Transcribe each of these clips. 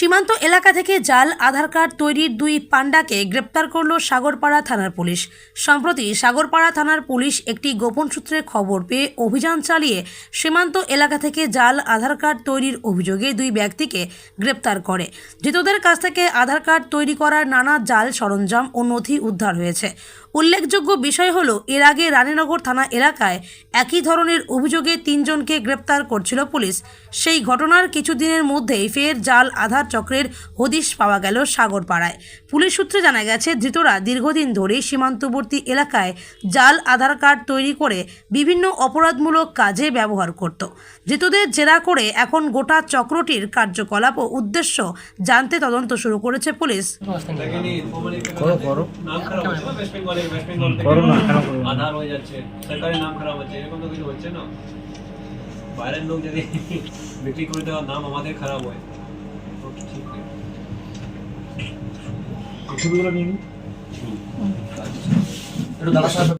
সীমান্ত এলাকা থেকে জাল, আধার কার্ড তৈরির দুই পাণ্ডাকে গ্রেপ্তার করল সাগরপাড়া থানার পুলিশ। সম্প্রতি সাগরপাড়া থানার পুলিশ একটি গোপন সূত্রে খবর পেয়ে অভিযান চালিয়ে সীমান্ত এলাকা থেকে জাল, আধার কার্ড তৈরির অভিযোগে দুই ব্যক্তিকে গ্রেপ্তার করে। ধৃতদের কাছ থেকে আধার কার্ড তৈরি করার নানা জাল সরঞ্জাম ও নথি উদ্ধার হয়েছে। উল্লেখযোগ্য বিষয় হলো, এর আগে রানীনগর থানা এলাকায় একই ধরনের অভিযোগে তিনজনকে গ্রেপ্তার করছিল পুলিশ। সেই ঘটনার কিছুদিনের মধ্যেই ফের জাল আধার চক্রের হদিশ পাওয়া গেল সাগরপাড়ায়। পুলিশ সূত্রে জানা গেছে, ধৃতরা দীর্ঘদিন ধরে সীমান্তবর্তী এলাকায় জাল আধার কার্ড তৈরি করে বিভিন্ন অপরাধমূলক কাজে ব্যবহার করত। ধৃতদের জেরা করে এখন গোটা চক্রটির কার্যকলাপ ও উদ্দেশ্য জানতে তদন্ত শুরু করেছে পুলিশ। বাইরের লোক যদি বিক্রি করে দেওয়ার নাম আমাদের খারাপ হয় ঠিক একটু দাদা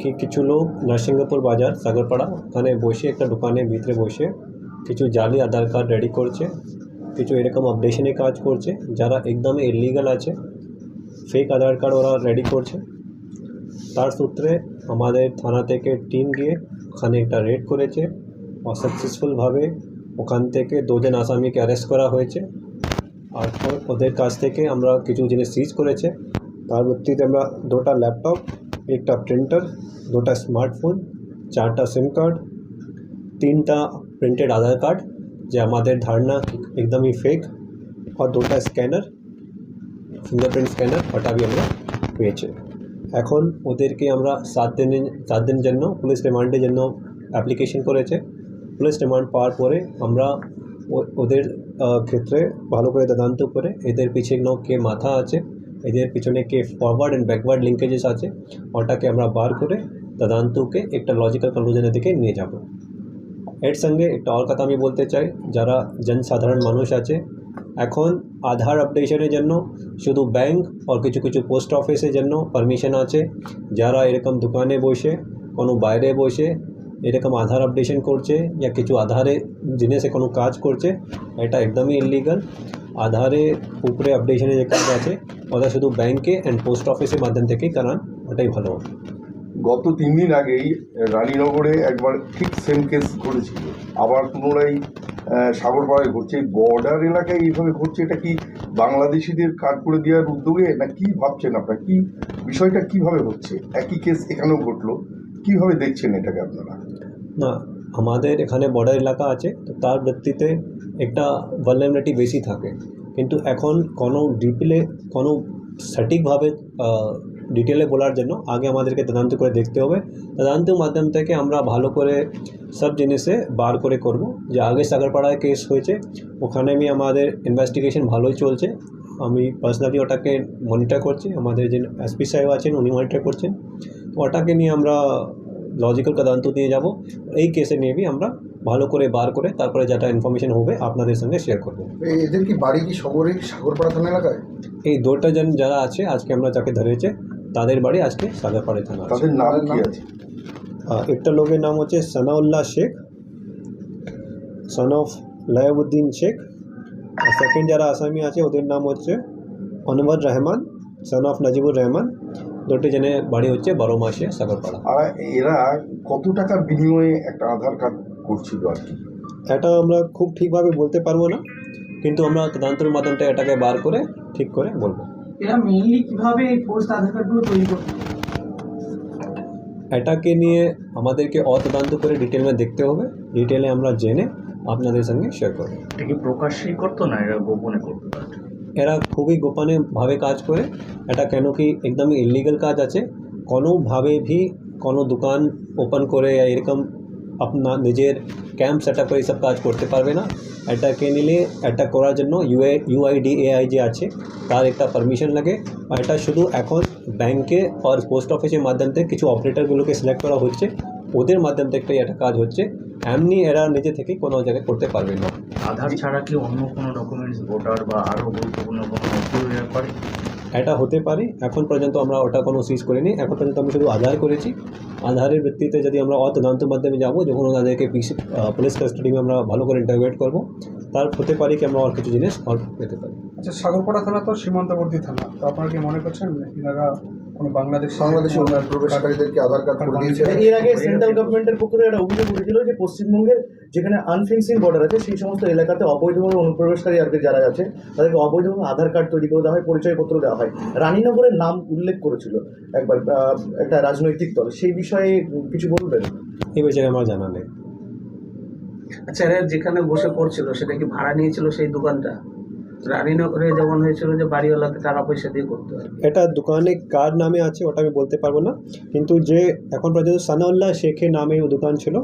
কি কিছু লোক নরসিংহপুর বাজার, সাগরপাড়া, ওখানে বসে একটা দোকানের ভিতরে বসে কিছু জালি, আধার কার্ড রেডি করছে, কিছু এরকম আপডেশনে কাজ করছে, যারা একদমই ইলিগাল আছে ফেক আধার কার্ড ওরা রেডি করছে। তার সূত্রে আমাদের থানা থেকে টিম গিয়ে ওখানে একটা রেড করেছে আর সাকসেসফুলভাবে ওখান থেকে দুজন আসামিকে অ্যারেস্ট করা হয়েছে। আর ওদের কাছ থেকে আমরা কিছু জিনিস সিজ করেছে। তার ভিত্তিতে আমরা দুটা ল্যাপটপ একটা প্রিন্টার দুটা স্মার্টফোন চারটা সিম কার্ড তিনটা প্রিন্টেড আধার কার্ড যে আমাদের ধারণা একদমই ফেক আর দুটা স্ক্যানার ফিঙ্গারপ্রিন্ট স্ক্যানার ওটা বি আমরা পেয়েছে। এখন ওদেরকে আমরা সাত দিনের সাত দিনের জন্য, পুলিশ রিমান্ডের জন্য অ্যাপ্লিকেশন করেছে। পুলিশ রিমান্ড পাওয়ার পরে আমরা ওদের ক্ষেত্রে ভালো করে তদন্ত করে এদের পিছনে কে মাথা আছে এদের পিছনে কে ফরওয়ার্ড অ্যান্ড ব্যাকওয়ার্ড লিঙ্কেজেস আছে, ওটাকে আমরা বার করে তদন্তকে একটা লজিক্যাল কনক্লুশনের দিকে নিয়ে যাব। এর সঙ্গে একটা আর কথা আমি বলতে চাই, যারা জনসাধারণ মানুষ আছে, এখন আধার আপডেশনের জন্য শুধু ব্যাংক আর কিছু কিছু পোস্ট অফিসের জন্য পারমিশন আছে। যারা এরকম দোকানে বসে, কোনো বাইরে বসে এরকম আধার আপডেশন করছে, या কিছু আধারে জিনিসে কোনো কাজ করছে, এটা একদমই ইলিগাল আধারে উপরে আপডেশনের যে কাজ আছে। ওটা শুধু ব্যাংকে অ্যান্ড পোস্ট অফিসের মাধ্যম থেকেই করান ওটাই ভালো। হবে গত তিন দিন আগেই রানীনগরে একবার ঠিক সেম কেস ঘটেছিল। আবার পুনরায় সাগরপাড়ায় ঘটছে। এই বর্ডার এলাকায় এইভাবে ঘটছে এটা কি বাংলাদেশিদের কার্ড করে দেওয়ার উদ্যোগে না কি ভাবছেন আপনারা? কি বিষয়টা কীভাবে হচ্ছে? একই কেস এখানেও ঘটলো। কীভাবে দেখছেন এটাকে আপনারা? না আমাদের এখানে বর্ডার এলাকা আছে তো তার ভিত্তিতে একটা ভালনারেবিলিটি বেশি থাকে। কিন্তু এখন কোনো ডিটেলে কোনো সঠিকভাবে ডিটেলে বলার জন্য আগে আমাদেরকে তদন্ত করে দেখতে হবে। তদন্তের মাধ্যম থেকে আমরা ভালো করে সব জিনিসে বার করে করব। যে আগে সাগরপাড়ায় কেস হয়েছে, ওখানে আমি আমাদের ইনভেস্টিগেশন ভালোই চলছে। আমি পার্সোনালি ওটাকে মনিটর করছি। আমাদের যে এসপি সাহেব আছেন, উনি মনিটর করছেন। ওটাকে নিয়ে আমরা লজিক্যাল তদন্ত নিয়ে যাব। এই কেসে নিয়ে আমরা ভালো করে বার করে তারপরে যেটা ইনফরমেশন হবে আপনাদের সঙ্গে শেয়ার করব। এই- এদের কি বাড়ি কি শহরে সাগরপাড়া থানা এলাকায়? এই দুটা জন যারা আছে আজকে আমরা যাকে ধরেছে তাদের বাড়ি আজকে সাগরপাড়ে থানা তাদের নাম কি আছে? একটা লোকের নাম হচ্ছে সানাউল্লাহ শেখ সন অফ লায়াবুদ্দিন শেখ আর সেকেন্ড যারা আসামি আছে ওদের নাম হচ্ছে অনবর রহমান সন অফ নাজিবুর রহমান। দুটি জনের বাড়ি হচ্ছে বারো মাসে সাগরপাড়া। আর এরা কত টাকার বিনিময়ে একটা আধার কার্ড করছিল আর কি। এটা আমরা খুব ঠিকভাবে বলতে পারব না কিন্তু আমরা তদন্তের মাধ্যমটা এটাকে বার করে ঠিক করে বলব। এরা মেইনলি কীভাবে এই ফোর্স আধার কার্ডগুলো তৈরি করতে এটাকে নিয়ে আমাদেরকে অতদান্ত করে ডিটেলে দেখতে হবে ডিটেলে আমরা জেনে আপনাদের সঙ্গে শেয়ার করব। এটা কি প্রকাশ্যেই করতো না এরা গোপনে করতো? এরা খুবই গোপনে ভাবে কাজ করে এটা কেন কি একদমই ইলিগাল কাজ আছে? কোনোভাবে ভি কোনো দোকান ওপেন করে এরকম আপনা নিজের ক্যাম্প সেট আপ করে এইসব কাজ করতে পারবে না এটাকে নিলে এটা করার জন্য ইউএ ইউআইডিএআই যে আছে তার একটা পারমিশন লাগে আর এটা শুধু এখন ব্যাংকে আর পোস্ট অফিসের মাধ্যম থেকে কিছু অপারেটরগুলোকে সিলেক্ট করা হচ্ছে ওদের মাধ্যম থেকে একটা কাজ হচ্ছে এমনি এরা নিজে থেকে কোনো জায়গায় করতে পারবে না আধার ছাড়া কি অন্য কোনো ডকুমেন্টস ভোটার বা আরও গুরুত্বপূর্ণ কোনো এটা হতে পারে, এখন পর্যন্ত আমরা ওটা কোনো সিজ করিনি, এখন পর্যন্ত আমি শুধু আধার করেছি। আধারের ভিত্তিতে যদি আমরা অতদান্ত মাধ্যমে যাব, যখন পিসি পুলিশ কাস্টাডিমে আমরা ভালো করে ইন্টারভেট করব, তার হতে পারি কি আমরা আর কিছু জিনিস পেতে পারি। আচ্ছা সাগরপাড়া থানা তো সীমান্তবর্তী থানা, তো আপনারা কি মনে করছেন, এনারা কোনো বাংলাদেশ বাংলাদেশি প্রবেশকারীদেরকে আধার কার্ড করে দিয়েছে এর আগে সেন্ট্রাল গভর্নমেন্টের পক্ষ থেকে একটা অভিযোগ উঠেছিল যে পশ্চিমবঙ্গের যেখানে আনফেন্সিং বর্ডার আছে সেই সমস্ত এলাকাতে অবৈধভাবে অনুপ্রবেশকারী আর যারা আছে তাদেরকে অবৈধভাবে আধার কার্ড তৈরি করে দেওয়া হয় পরিচয়পত্র দেওয়া হয়। রানীনগরের নাম উল্লেখ করেছিল একবার একটা রাজনৈতিক দল। সেই বিষয়ে কিছু বলবেন? এই বিষয়ে আমার জানা নেই। আচ্ছা যেখানে বসে করছিল সেটা কি ভাড়া নিয়েছিল সেই দোকানটা? রানীনগরে যেমন হয়েছিল যে বাড়িওয়ালাকে টাকা পয়সা দিয়ে করতে হয়। এটা দোকানে কার নামে আছে ওটা আমি বলতে পারব না। কিন্তু যে এখন পর্যন্ত সানাউল্লাহ শেখের নামে ও দোকান ছিল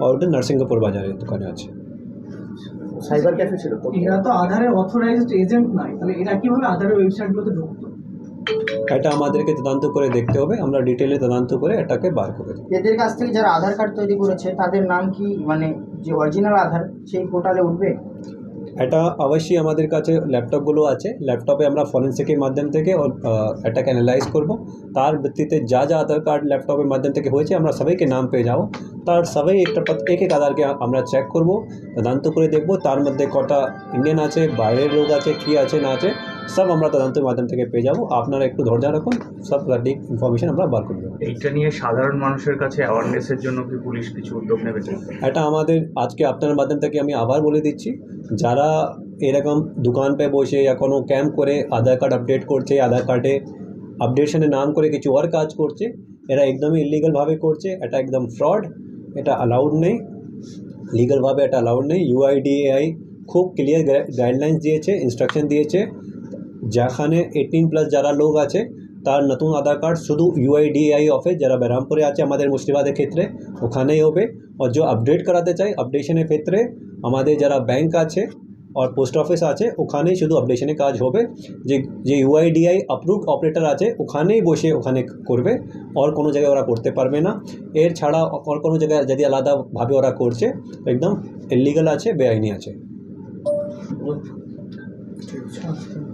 আর ওটা নরসিংহপুর বাজারের দোকানে আছে। সাইবার ক্যাফে ছিল তো? এরা তো আধারের অথরাইজড এজেন্ট নয় তাহলে এরা কীভাবে আধারের ওয়েবসাইটগুলোতে ঢুকতো? এটা আমাদেরকে তদন্ত করে দেখতে হবে আমরা ডিটেলে তদন্ত করে এটাকে বার করে দেবো। এদের কাছ থেকে যারা আধার কার্ড তৈরি করেছে তাদের নাম কি মানে যে অরিজিনাল আধার সেই পোর্টালে উঠবে? এটা অবশ্যই আমাদের কাছে ল্যাপটপগুলো আছে। ল্যাপটপে আমরা ফরেন্সিকের মাধ্যম থেকে এটাকে অ্যানালাইজ করব। তার ভিত্তিতে যা যা আধার কার্ড ল্যাপটপের মাধ্যম থেকে হয়েছে, আমরা সবাইকে নাম পেয়ে যাব। তার সবাই একটা এক এক আধারকে আমরা চেক করব, তদন্ত করে দেখব। তার মধ্যে কটা ইন্ডিয়ান আছে, বাইরের লোক আছে, কী আছে, না আছে। সব আমরা তদন্তের মাধ্যম থেকে পেয়ে যাব। আপনারা একটু ধৈর্য রাখুন সব সঠিক ইনফরমেশন আমরা বার করে দেবো। এইটা নিয়ে সাধারণ মানুষের কাছে অ্যাওয়ারনেসের জন্য কি পুলিশ কিছু উদ্যোগ নেবে? এটা আমাদের আজকে আপনার মাধ্যম থেকে আমি আবার বলে দিচ্ছি যারা এরকম দোকান পে বসে या কোনো ক্যাম্প করে আধার কার্ড আপডেট করছে আধার কার্ডে আপডেশনের নাম করে কিছু আর কাজ করছে এরা একদমই ইলিগালভাবে করছে এটা একদম ফ্রড এটা অ্যালাউড নেই। লিগালভাবে এটা অ্যালাউড নেই। ইউআইডিএআই খুব ক্লিয়ার গাইডলাইন্স দিয়েছে ইনস্ট্রাকশন দিয়েছে। যেখানে এইটিন প্লাস যারা লোক আছে, তার নতুন আধার কার্ড শুধু ইউআইডিআই অফিস যারা বেরামপুরে আছে আমাদের মুর্শিদাবাদের ক্ষেত্রে, ওখানেই হবে। আর যে আপডেট করাতে চাই আপডেশনের ক্ষেত্রে আমাদের যারা ব্যাংক আছে আর পোস্ট অফিস আছে, ওখানেই শুধু আপডেশনের কাজ হবে। যে যে ইউআইডিআই অ্যাপ্রুভড অপারেটর আছে, ওখানেই বসে ওখানে করবে। আর কোনো জায়গায় ওরা করতে পারবে না। এর ছাড়া আর কোনো জায়গায় যদি আলাদাভাবে ওরা করছে, একদম ইলিগাল আছে, বেআইনি আছে। আচ্ছা।